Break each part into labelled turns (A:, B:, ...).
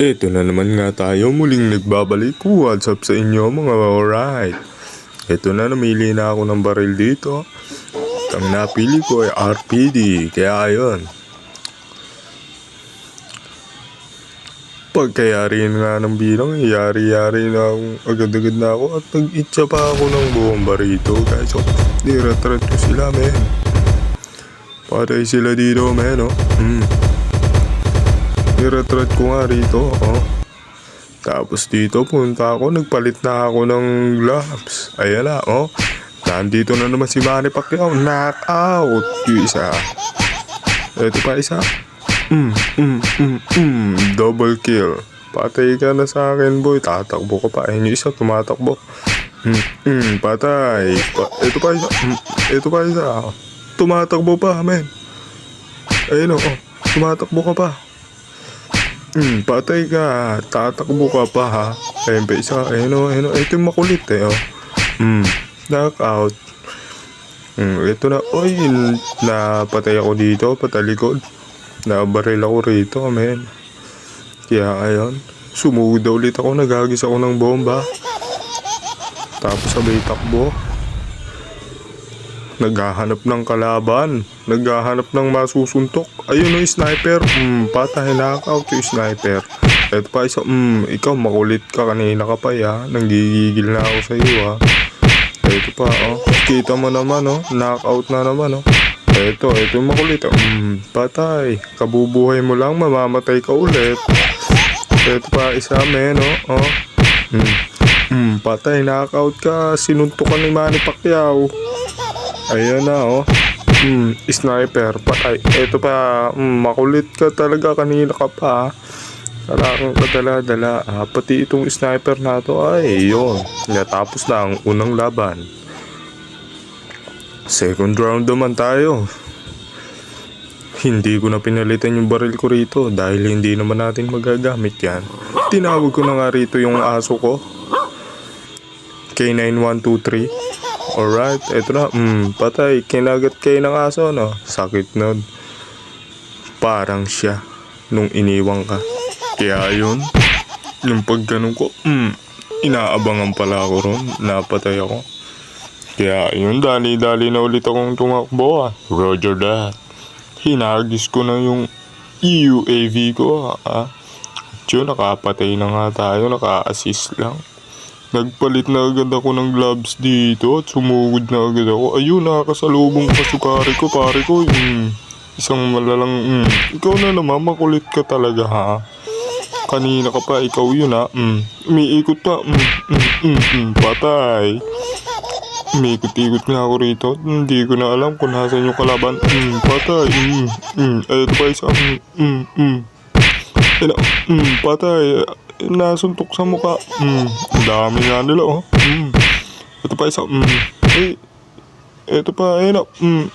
A: Ito na naman nga tayo muling nagbabalik. What's up sa inyo mga alright? Ito na namili na ako ng baril dito. Ang napili ko ay RPD. Kaya ayun. Pagkayari nga ng bilang, yari-yari na akong agad-agad na ako at nag-itcha pa ako ng bomba rito guys. So, niretret ko sila men. Patay sila dito men oh. Hmm. Niretret ko nga rito, oh. Tapos dito punta ako, nagpalit na ako ng gloves. Ayan na, oh. Nandito na naman si Manny Pacquiao. Knockout! Yung isa. Ito pa isa. Mm, mm, mm, mm. Double kill. Patay ka na sa akin, boy. Tatakbo ka pa. Ayun yung isa, tumatakbo. Mm, mm, patay. Pa ito pa isa. Mm, ito pa isa. Tumatakbo pa, men. Ayun, oh. Tumatakbo ka pa. Hmm, patay ka. Tatakbo ka pa ha. Ayun pa isa. Ayun o, ayun o. Ito yung makulit eh oh. Hmm, knockout. Hmm, ito na. Oy, napatay ako dito. Patalikod. Nabaril ako rito, men. Kaya ayun. Sumugod daw ulit ako. Nagagis ako ng bomba. Tapos sabay takbo. Naghahanap ng kalaban. Naghahanap ng masusuntok. Ayun yung sniper. Hmm, patay knockout yung sniper. Ito pa isa, hmm, ikaw makulit ka kanina ka pa ya. Nanggigigil na ako sa iyo ha. Ito pa, oh. Kita mo naman, oh. Knockout na naman, oh. Ito, ito yung makulit. oh. Hmm, patay. Kabubuhay mo lang, mamamatay ka ulit. Ito pa, isa, men, oh. oh. Hmm. Hmm, patay, knockout ka. Sinuntukan ni Manny Pacquiao. Ayan na, oh. Hmm, sniper. Patay. Ito pa, hmm, makulit ka talaga. Kanina ka pa. Talagang kadala-dala. Ah, pati itong sniper na to, ay, yun. Natapos na ang unang laban. Second round naman tayo. Hindi ko na pinalitan yung baril ko rito dahil hindi naman natin magagamit yan. Tinawag ko na nga rito yung aso ko. K9123. Alright, eto na. Mm, patay. Kinagat kayo ng aso, no? Sakit nun. Parang siya nung iniwang ka. Kaya yun, yung pagganong ko, mm, inaabangan pala ako ron. Napatay ako. Kaya yun, dali-dali na ulit akong tumakbo ah. Roger that. Hinagis ko na yung UAV ko. At yun, nakapatay na nga tayo, naka-assist lang. Nagpalit na agad ako ng gloves dito at sumugod na agad ako. Ayun, nakakasalubong pa si ko, pare ko. Mm, isang malalang, mm, ikaw na naman, makulit ka talaga ha. Kanina ka pa, ikaw yun ha. Mm, umiikot pa, mm, mm, mm, mm, patay. Umiikot-ikot nga ako rito. Hindi ko na alam kung nasan yung kalaban. Mm, patay. Mm, mm, eto pa isa. Mm, mm, mm. Mm, patay. Nasuntok sa mukha. Mm, ang dami nga nila, oh. Mm. Ito pa isa. Mm. Eh, ito pa, ayun na. Mm.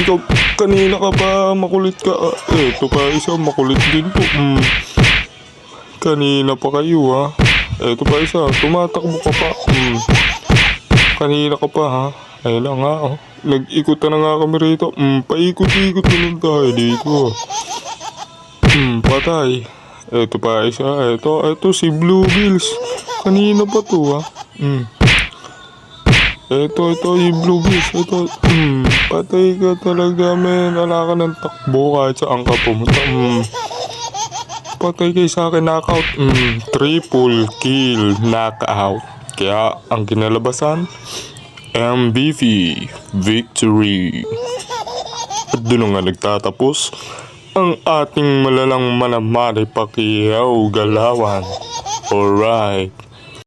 A: Ikaw, kanina ka pa makulit ka. Ah, ito pa isa, makulit din po. Mm. Kanina pa kayo, ha. Ito pa isa, tumatakbo ka pa. Mm. Kanina ka pa, ha. Ayun lang, ha, oh. Nag-ikot na nga kami rito. Mm, paikot-ikot na lang tayo dito. Hmm, patay. Ito pa isa. Ito, ito si Blue Bills. Kanina pa to ha. Hmm. Ito, ito yung Blue Bills. Ito, hmm. Patay ka talaga men. Wala ka ng takbo kahit saan ka pumunta. Hmm. Patay kayo sa akin knockout. Hmm. Triple kill knockout. Kaya ang kinalabasan, MVP victory. At doon nga nagtatapos ang ating malalang manamari Pacquiao galawan. Alright.